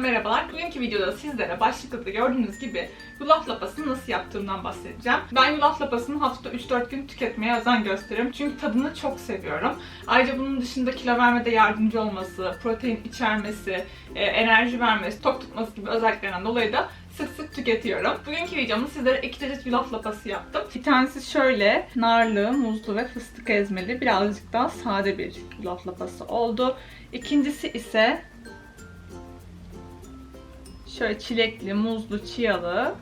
merhabalar. Bugünkü videoda sizlere başlıkta gördüğünüz gibi yulaf lapasını nasıl yaptığımdan bahsedeceğim. Ben yulaf lapasını haftada 3-4 gün tüketmeye özen gösteriyorum. Çünkü tadını çok seviyorum. Ayrıca bunun dışında kilo vermede yardımcı olması, protein içermesi, e, enerji vermesi, tok tutması gibi özelliklerinden dolayı da sık sık tüketiyorum. Bugünkü videomda sizlere iki çeşit yulaf lapası yaptım. Bir tanesi şöyle narlı, muzlu ve fıstık ezmeli birazcık daha sade bir yulaf lapası oldu. İkincisi ise şöyle çilekli, muzlu, çiyalı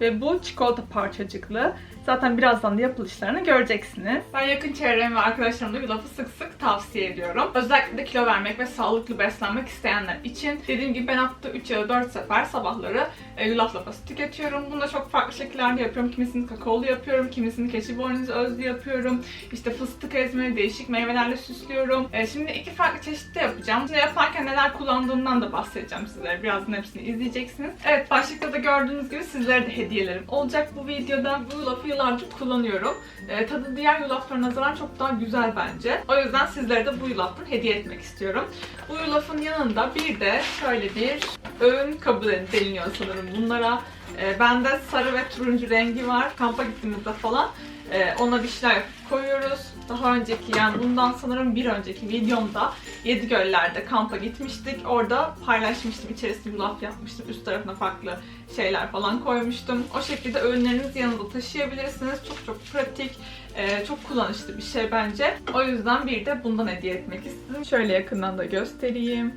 ve bu çikolata parçacıklı. Zaten birazdan da yapılışlarını göreceksiniz. Ben yakın çevrem ve arkadaşlarımda yulafı sık sık tavsiye ediyorum. Özellikle de kilo vermek ve sağlıklı beslenmek isteyenler için. Dediğim gibi ben hafta 3 ya da 4 sefer sabahları e, yulaf lapası tüketiyorum. Bunu da çok farklı şekillerde yapıyorum. Kimisini kakaolu yapıyorum, kimisini keçi boynuzu özlü yapıyorum. İşte fıstık ezmeli, değişik meyvelerle süslüyorum. E, şimdi iki farklı çeşitte yapacağım. Şimdi yaparken neler kullandığımdan da bahsedeceğim sizlere. Birazdan hepsini izleyeceksiniz. Evet başlıkta da gördüğünüz gibi sizlere de hediyelerim olacak bu videoda. Bu yulafı yıllardır kullanıyorum. E, tadı diğer yulaflara nazaran çok daha güzel bence. O yüzden sizlere de bu yulaftan hediye etmek istiyorum. Bu yulafın yanında bir de şöyle bir öğün kabı deniliyor sanırım bunlara. E, bende sarı ve turuncu rengi var. Kampa gittiğimizde falan e, ona bir şeyler koyuyoruz. Daha önceki yani bundan sanırım bir önceki videomda Yedigöller'de kampa gitmiştik. Orada paylaşmıştım. İçerisine yulaf yapmıştım. Üst tarafına farklı şeyler falan koymuştum. O şekilde öğünlerinizi yanında taşıyabilirsiniz. Çok çok pratik, e, çok kullanışlı bir şey bence. O yüzden bir de bundan hediye etmek istedim. Şöyle yakından da göstereyim.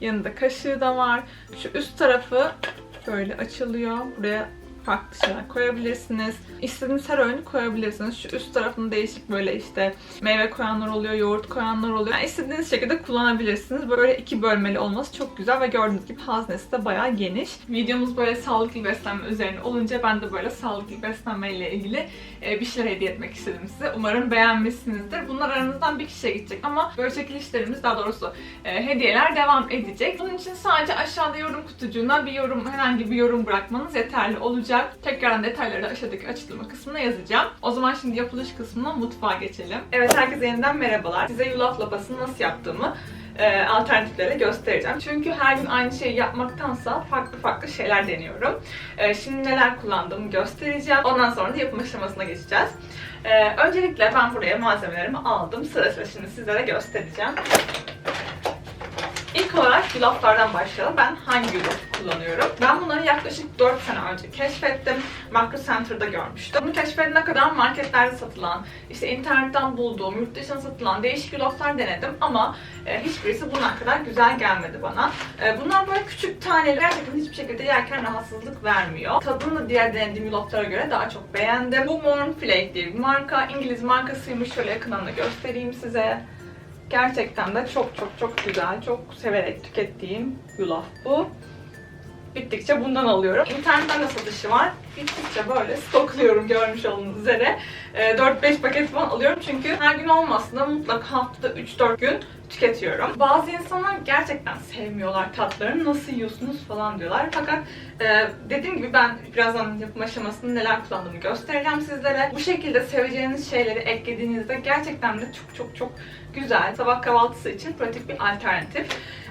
Yanında kaşığı da var. Şu üst tarafı böyle açılıyor. Buraya farklı şeyler koyabilirsiniz. İstediğiniz her öğünü koyabilirsiniz. Şu üst tarafında değişik böyle işte meyve koyanlar oluyor, yoğurt koyanlar oluyor. Yani istediğiniz şekilde kullanabilirsiniz. Böyle iki bölmeli olması çok güzel ve gördüğünüz gibi haznesi de bayağı geniş. Videomuz böyle sağlıklı beslenme üzerine olunca ben de böyle sağlıklı beslenme ile ilgili bir şeyler hediye etmek istedim size. Umarım beğenmişsinizdir. Bunlar aranızdan bir kişiye gidecek ama böyle çekilişlerimiz daha doğrusu e, hediyeler devam edecek. Bunun için sadece aşağıda yorum kutucuğuna bir yorum, herhangi bir yorum bırakmanız yeterli olacak. Tekrardan detayları da aşağıdaki açıklama kısmına yazacağım. O zaman şimdi yapılış kısmına mutfağa geçelim. Evet herkese yeniden merhabalar. Size yulaf lapasını nasıl yaptığımı e, alternatiflerle göstereceğim. Çünkü her gün aynı şeyi yapmaktansa farklı farklı şeyler deniyorum. E, şimdi neler kullandığımı göstereceğim. Ondan sonra da yapım aşamasına geçeceğiz. E, öncelikle ben buraya malzemelerimi aldım. Sıra sıra şimdi sizlere göstereceğim. İlk olarak yulaflardan başlayalım. Ben hangi yulaf kullanıyorum? Ben bunları yaklaşık 4 sene önce keşfettim. Macro Center'da görmüştüm. Bunu keşfedene kadar marketlerde satılan, işte internetten bulduğum, yurt dışına satılan değişik yulaflar denedim ama e, hiçbirisi bunlar kadar güzel gelmedi bana. E, bunlar böyle küçük taneler gerçekten hiçbir şekilde yerken rahatsızlık vermiyor. Tadını da diğer denediğim yulaflara göre daha çok beğendim. Bu Morn Flake diye bir marka. İngiliz markasıymış. Şöyle yakından da göstereyim size. Gerçekten de çok çok çok güzel, çok severek tükettiğim yulaf bu. Bittikçe bundan alıyorum. İnternetten de satışı var. Bittikçe böyle stokluyorum görmüş olduğunuz üzere. Ee, 4-5 paket falan alıyorum çünkü her gün olmasa da mutlaka haftada 3-4 gün tüketiyorum. Bazı insanlar gerçekten sevmiyorlar tatlarını. Nasıl yiyorsunuz falan diyorlar. Fakat e, dediğim gibi ben birazdan yapım aşamasında neler kullandığımı göstereceğim sizlere. Bu şekilde seveceğiniz şeyleri eklediğinizde gerçekten de çok çok çok güzel. Sabah kahvaltısı için pratik bir alternatif.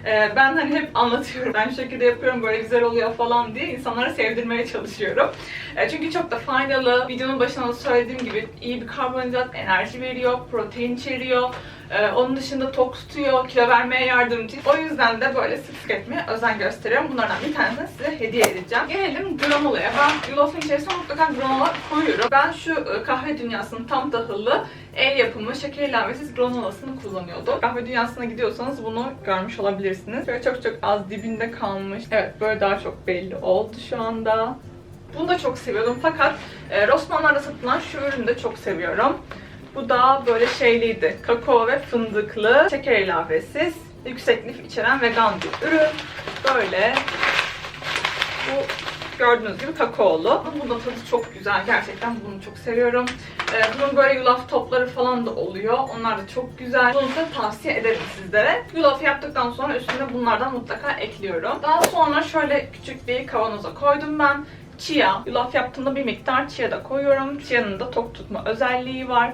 E, ben hani hep anlatıyorum. Ben şu şekilde yapıyorum böyle güzel oluyor falan diye insanlara sevdirmeye çalışıyorum. E, çünkü çok da faydalı. Videonun başında da söylediğim gibi iyi bir karbonhidrat, enerji veriyor, protein içeriyor. Ee, onun dışında tok tutuyor, kilo vermeye yardımcı. O yüzden de böyle sık sık etmeye özen gösteriyorum. Bunlardan bir tanesini size hediye edeceğim. Gelelim granolaya. Ben yulafın içerisine mutlaka granola koyuyorum. Ben şu e, kahve dünyasının tam tahıllı el yapımı şeker ilavesiz granolasını kullanıyordum. Kahve dünyasına gidiyorsanız bunu görmüş olabilirsiniz. Şöyle çok çok az dibinde kalmış. Evet böyle daha çok belli oldu şu anda. Bunu da çok seviyordum fakat e, Rossmann'larda satılan şu ürünü de çok seviyorum. Bu da böyle şeyliydi. Kakao ve fındıklı, şeker ilavesiz, yüksek lif içeren vegan bir ürün. Böyle bu gördüğünüz gibi kakaolu. Bunun tadı çok güzel. Gerçekten bunu çok seviyorum. Ee, bunun böyle yulaf topları falan da oluyor. Onlar da çok güzel. Bunu da tavsiye ederim sizlere. Yulaf yaptıktan sonra üstüne bunlardan mutlaka ekliyorum. Daha sonra şöyle küçük bir kavanoza koydum ben. Chia. Yulaf yaptığımda bir miktar chia da koyuyorum. Chia'nın da tok tutma özelliği var.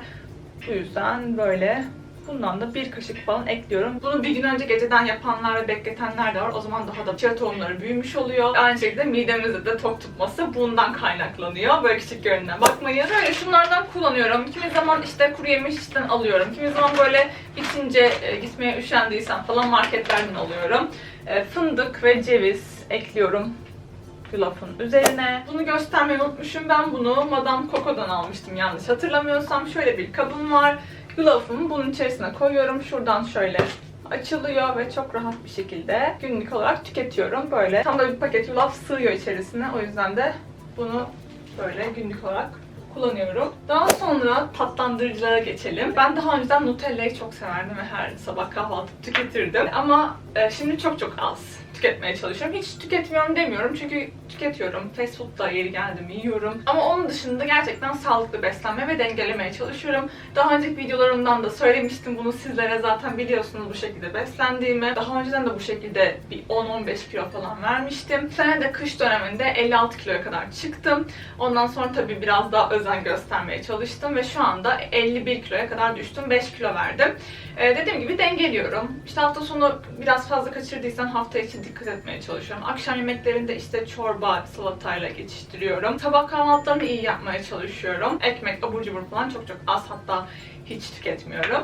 Bu yüzden böyle Bundan da bir kaşık falan ekliyorum. Bunu bir gün önce geceden yapanlar ve bekletenler de var. O zaman daha da chia tohumları büyümüş oluyor. Aynı şekilde midemizde de tok tutması bundan kaynaklanıyor. Böyle küçük görünen bakmayın. Böyle şunlardan kullanıyorum. Kimi zaman işte kuru yemişten alıyorum. Kimi zaman böyle bitince e, gitmeye üşendiysem falan marketlerden alıyorum. E, fındık ve ceviz ekliyorum yulafın üzerine. Bunu göstermeyi unutmuşum. Ben bunu Madame Coco'dan almıştım yanlış hatırlamıyorsam. Şöyle bir kabım var. Yulafımı bunun içerisine koyuyorum. Şuradan şöyle açılıyor ve çok rahat bir şekilde günlük olarak tüketiyorum. Böyle tam da bir paket yulaf sığıyor içerisine. O yüzden de bunu böyle günlük olarak kullanıyorum. Daha sonra tatlandırıcılara geçelim. Ben daha önceden Nutella'yı çok severdim ve her sabah kahvaltı tüketirdim. Ama e, şimdi çok çok az tüketmeye çalışıyorum. Hiç tüketmiyorum demiyorum çünkü tüketiyorum. Fast food da yeri geldi mi yiyorum. Ama onun dışında gerçekten sağlıklı beslenme ve dengelemeye çalışıyorum. Daha önceki videolarımdan da söylemiştim bunu sizlere zaten biliyorsunuz bu şekilde beslendiğimi. Daha önceden de bu şekilde bir 10-15 kilo falan vermiştim. Sene de kış döneminde 56 kiloya kadar çıktım. Ondan sonra tabii biraz daha özen göstermeye çalıştım ve şu anda 51 kiloya kadar düştüm. 5 kilo verdim. Ee, dediğim gibi dengeliyorum. İşte hafta sonu biraz fazla kaçırdıysan hafta içi dikkat etmeye çalışıyorum. Akşam yemeklerinde işte çorba, salatayla geçiştiriyorum. Sabah kahvaltılarını iyi yapmaya çalışıyorum. Ekmek, abur cubur falan çok çok az hatta hiç tüketmiyorum.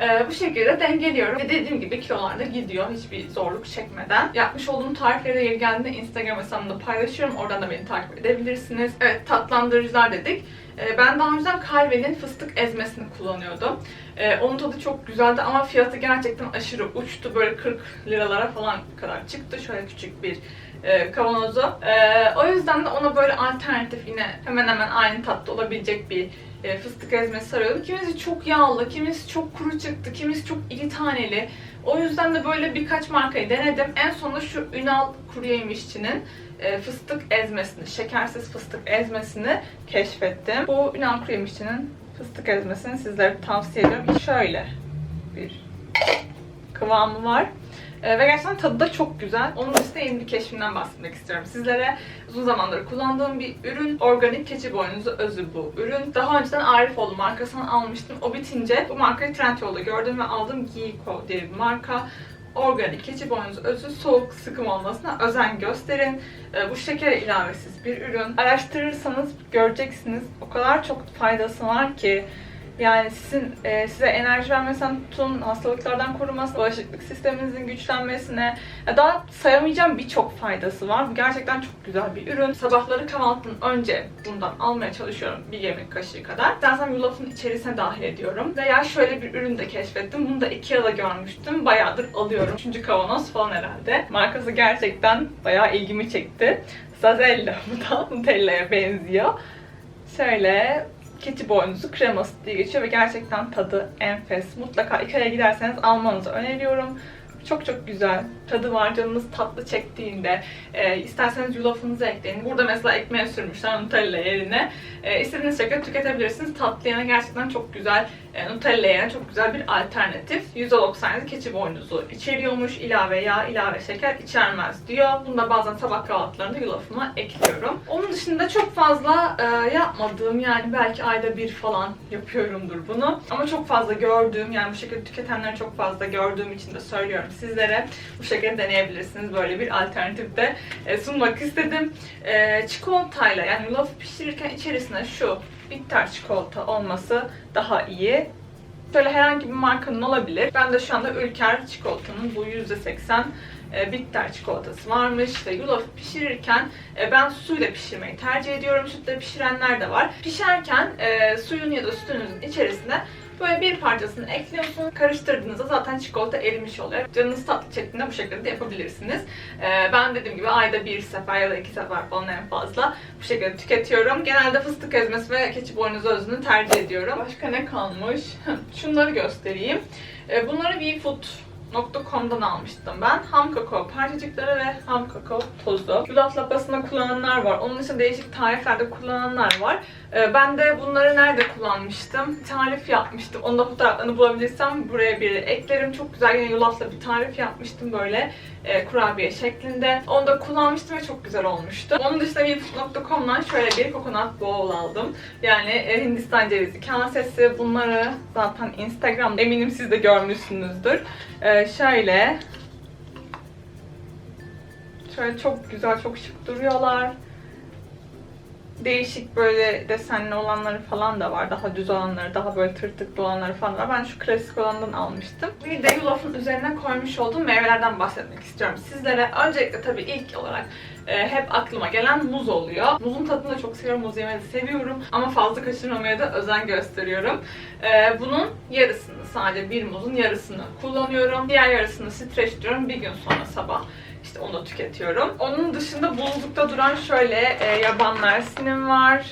Ee, bu şekilde dengeliyorum ve dediğim gibi kilolar da gidiyor hiçbir zorluk çekmeden. Yapmış olduğum tarifleri de yeri geldiğinde Instagram hesabımda paylaşıyorum. Oradan da beni takip edebilirsiniz. Evet tatlandırıcılar dedik. Ee, ben daha önceden Calve'nin fıstık ezmesini kullanıyordum. Ee, onun tadı çok güzeldi ama fiyatı gerçekten aşırı uçtu. Böyle 40 liralara falan kadar çıktı. Şöyle küçük bir e, kavanozu. Ee, o yüzden de ona böyle alternatif yine hemen hemen aynı tatta olabilecek bir e, fıstık ezmesi arıyordum. Kimisi çok yağlı, kimisi çok kuru çıktı, kimisi çok iri taneli. O yüzden de böyle birkaç markayı denedim. En sonunda şu Ünal kuru yemişçinin e, fıstık ezmesini, şekersiz fıstık ezmesini keşfettim. Bu Ünal kuru yemişçinin fıstık ezmesini sizlere tavsiye ediyorum. Şöyle bir kıvamı var. Ee, ve gerçekten tadı da çok güzel. Onun üstüne yeni bir keşfimden bahsetmek istiyorum sizlere. Uzun zamandır kullandığım bir ürün. Organik keçi boynuzu özü bu ürün. Daha önceden Arifoğlu markasından almıştım. O bitince bu markayı Trendyol'da gördüm ve aldım. Giyko diye bir marka. Organik keçi boynuzu özü soğuk sıkım olmasına özen gösterin. Ee, bu şeker ilavesiz bir ürün. Araştırırsanız göreceksiniz. O kadar çok faydası var ki. Yani sizin e, size enerji vermesinden tutun, hastalıklardan koruması, bağışıklık sisteminizin güçlenmesine daha sayamayacağım birçok faydası var. Bu gerçekten çok güzel bir ürün. Sabahları kahvaltının önce bundan almaya çalışıyorum bir yemek kaşığı kadar. Zaten yulafın içerisine dahil ediyorum. Veya şöyle bir ürün de keşfettim. Bunu da Ikea'da görmüştüm. Bayağıdır alıyorum. Üçüncü kavanoz falan herhalde. Markası gerçekten bayağı ilgimi çekti. Zazella bu da Nutella'ya benziyor. Şöyle keçi boynuzu kreması diye geçiyor ve gerçekten tadı enfes. Mutlaka Ikea'ya giderseniz almanızı öneriyorum. Çok çok güzel. Tadı var. Canınız tatlı çektiğinde e, isterseniz yulafınızı ekleyin. Burada mesela ekmeğe sürmüşler Nutella yerine. E, istediğiniz şekilde tüketebilirsiniz. Tatlı yerine gerçekten çok güzel. E, Nutella yerine çok güzel bir alternatif. %97 keçi boynuzu içeriyormuş. İlave yağ, ilave şeker içermez diyor. Bunu da bazen sabah kahvaltılarında yulafıma ekliyorum. Onun dışında çok fazla e, yapmadığım yani belki ayda bir falan yapıyorumdur bunu. Ama çok fazla gördüğüm yani bu şekilde tüketenleri çok fazla gördüğüm için de söylüyorum sizlere. Bu şekilde deneyebilirsiniz. Böyle bir alternatif de e, sunmak istedim. E, çikolatayla yani yulafı pişirirken içerisine şu bitter çikolata olması daha iyi. Şöyle herhangi bir markanın olabilir. Ben de şu anda Ülker çikolatanın bu %80 e, bitter çikolatası varmış ve yulafı pişirirken ben suyla pişirmeyi tercih ediyorum. Sütle pişirenler de var. Pişerken suyun ya da sütünüzün içerisine Böyle bir parçasını ekliyorsunuz. Karıştırdığınızda zaten çikolata erimiş oluyor. Canınız tatlı çektiğinde bu şekilde de yapabilirsiniz. Ee, ben dediğim gibi ayda bir sefer ya da iki sefer falan en fazla bu şekilde tüketiyorum. Genelde fıstık ezmesi ve keçi boynuzu özünü tercih ediyorum. Başka ne kalmış? Şunları göstereyim. Ee, bunları WeFood .com'dan almıştım ben. Ham kakao parçacıkları ve ham kakao tozu. Yulaf lapasında kullananlar var. Onun dışında değişik tariflerde kullananlar var. Ee, ben de bunları nerede kullanmıştım? Tarif yapmıştım. Onun da fotoğraflarını bulabilirsem buraya bir eklerim. Çok güzel yine yulafla bir tarif yapmıştım böyle. e, kurabiye şeklinde. Onu da kullanmıştım ve çok güzel olmuştu. Onun dışında Wheat.com'dan şöyle bir coconut bowl aldım. Yani e, Hindistan cevizi kasesi. Bunları zaten Instagram'da eminim siz de görmüşsünüzdür. E, şöyle Şöyle çok güzel, çok şık duruyorlar. Değişik böyle desenli olanları falan da var. Daha düz olanları, daha böyle tırtıklı olanları falan var. Ben şu klasik olandan almıştım. Bir de yulafın üzerine koymuş olduğum meyvelerden bahsetmek istiyorum sizlere. Öncelikle tabii ilk olarak e, hep aklıma gelen muz oluyor. Muzun tadını da çok seviyorum, muz yemeyi seviyorum. Ama fazla kaçırmamaya da özen gösteriyorum. E, bunun yarısını, sadece bir muzun yarısını kullanıyorum. Diğer yarısını streçliyorum bir gün sonra sabah. İşte onu tüketiyorum. Onun dışında buzlukta duran şöyle e, yaban mersinim var.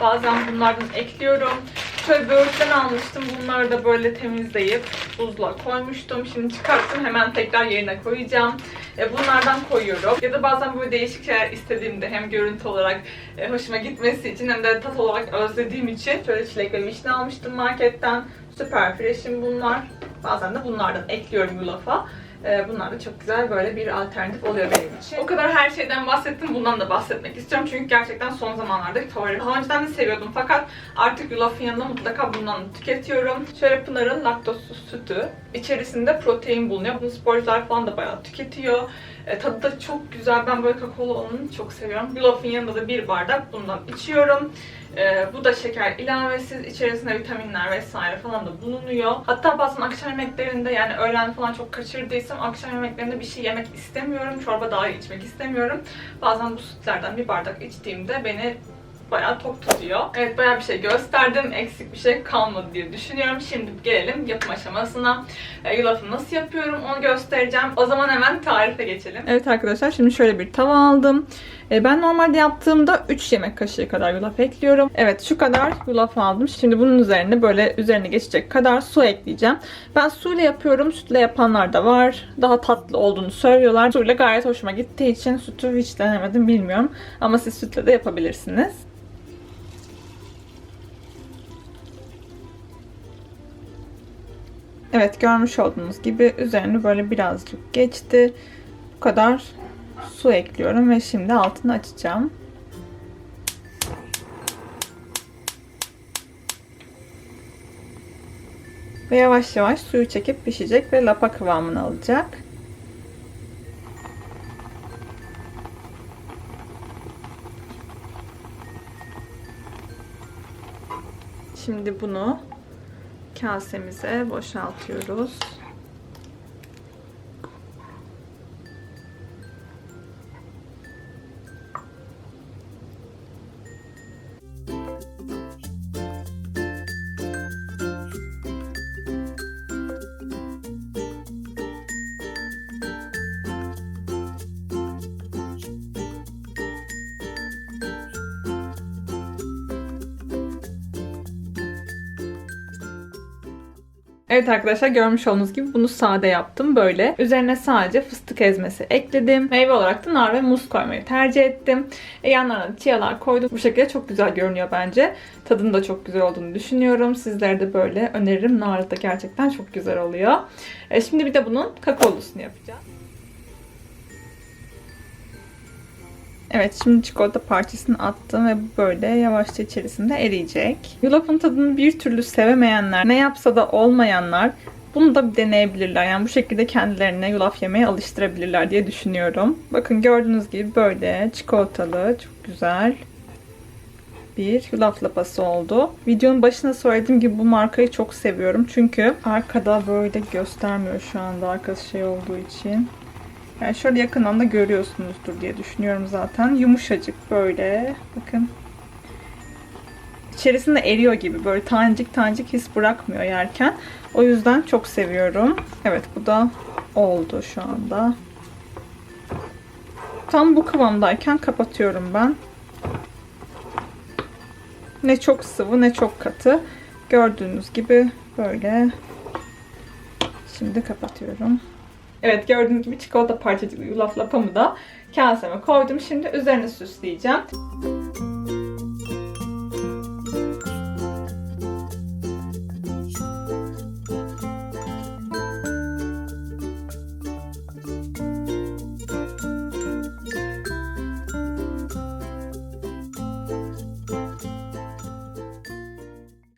Bazen bunlardan ekliyorum. Şöyle böğürtlen almıştım. Bunları da böyle temizleyip buzluğa koymuştum. Şimdi çıkarttım. Hemen tekrar yerine koyacağım. E, bunlardan koyuyorum. Ya da bazen böyle değişik şeyler istediğimde hem görüntü olarak e, hoşuma gitmesi için hem de tat olarak özlediğim için şöyle çilek ve vişne almıştım marketten. Süper fresh'im bunlar. Bazen de bunlardan ekliyorum yulafa. Ee, Bunlar da çok güzel böyle bir alternatif oluyor benim için. O kadar her şeyden bahsettim. Bundan da bahsetmek istiyorum. Çünkü gerçekten son zamanlarda favorim. Daha önceden de seviyordum fakat artık yulafın yanında mutlaka bundan da tüketiyorum. Şöyle Pınar'ın laktozsuz sütü. İçerisinde protein bulunuyor. Bunu sporcular falan da bayağı tüketiyor. E, tadı da çok güzel. Ben böyle kakaolu olanı çok seviyorum. Yulafın yanında da bir bardak bundan içiyorum. Ee, bu da şeker ilavesiz. içerisinde vitaminler vesaire falan da bulunuyor. Hatta bazen akşam yemeklerinde yani öğlen falan çok kaçırdıysam akşam yemeklerinde bir şey yemek istemiyorum. Çorba dahi içmek istemiyorum. Bazen bu sütlerden bir bardak içtiğimde beni bayağı tok tutuyor. Evet bayağı bir şey gösterdim. Eksik bir şey kalmadı diye düşünüyorum. Şimdi gelelim yapım aşamasına. E, yulafı nasıl yapıyorum onu göstereceğim. O zaman hemen tarife geçelim. Evet arkadaşlar şimdi şöyle bir tava aldım. E, ben normalde yaptığımda 3 yemek kaşığı kadar yulaf ekliyorum. Evet şu kadar yulaf aldım. Şimdi bunun üzerine böyle üzerine geçecek kadar su ekleyeceğim. Ben suyla yapıyorum. Sütle yapanlar da var. Daha tatlı olduğunu söylüyorlar. Suyla gayet hoşuma gittiği için sütü hiç denemedim bilmiyorum. Ama siz sütle de yapabilirsiniz. Evet görmüş olduğunuz gibi üzerine böyle birazcık geçti. Bu kadar su ekliyorum ve şimdi altını açacağım. Ve yavaş yavaş suyu çekip pişecek ve lapa kıvamını alacak. Şimdi bunu kasemize boşaltıyoruz. Evet arkadaşlar görmüş olduğunuz gibi bunu sade yaptım böyle. Üzerine sadece fıstık ezmesi ekledim. Meyve olarak da nar ve muz koymayı tercih ettim. E, yanlarına da çiyalar koydum. Bu şekilde çok güzel görünüyor bence. Tadının da çok güzel olduğunu düşünüyorum. Sizlere de böyle öneririm. Narı da gerçekten çok güzel oluyor. E, şimdi bir de bunun kakaolusunu yapacağız. Evet şimdi çikolata parçasını attım ve böyle yavaşça içerisinde eriyecek. Yulafın tadını bir türlü sevemeyenler, ne yapsa da olmayanlar bunu da bir deneyebilirler. Yani bu şekilde kendilerine yulaf yemeye alıştırabilirler diye düşünüyorum. Bakın gördüğünüz gibi böyle çikolatalı, çok güzel bir yulaf lapası oldu. Videonun başında söylediğim gibi bu markayı çok seviyorum. Çünkü arkada böyle göstermiyor şu anda arkası şey olduğu için. Yani şöyle yakından da görüyorsunuzdur diye düşünüyorum zaten. Yumuşacık böyle. Bakın. İçerisinde eriyor gibi. Böyle tanecik tanecik his bırakmıyor yerken. O yüzden çok seviyorum. Evet bu da oldu şu anda. Tam bu kıvamdayken kapatıyorum ben. Ne çok sıvı ne çok katı. Gördüğünüz gibi böyle. Şimdi kapatıyorum. Evet gördüğünüz gibi çikolata parçacıklı yulaf lapamı da kaseme koydum. Şimdi üzerine süsleyeceğim.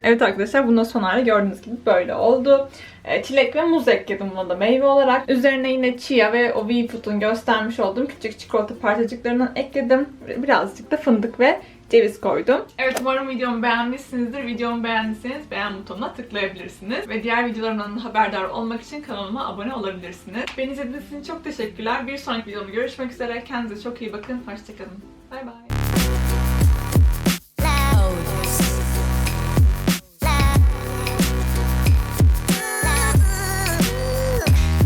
Evet arkadaşlar bundan sonra gördüğünüz gibi böyle oldu. E, çilek ve muz ekledim buna da meyve olarak. Üzerine yine chia ve o V-Food'un göstermiş olduğum küçük çikolata parçacıklarından ekledim. Birazcık da fındık ve ceviz koydum. Evet umarım videomu beğenmişsinizdir. Videomu beğendiyseniz beğen butonuna tıklayabilirsiniz. Ve diğer videolarımdan da haberdar olmak için kanalıma abone olabilirsiniz. Beni izlediğiniz için çok teşekkürler. Bir sonraki videomda görüşmek üzere. Kendinize çok iyi bakın. Hoşçakalın. Bay bay.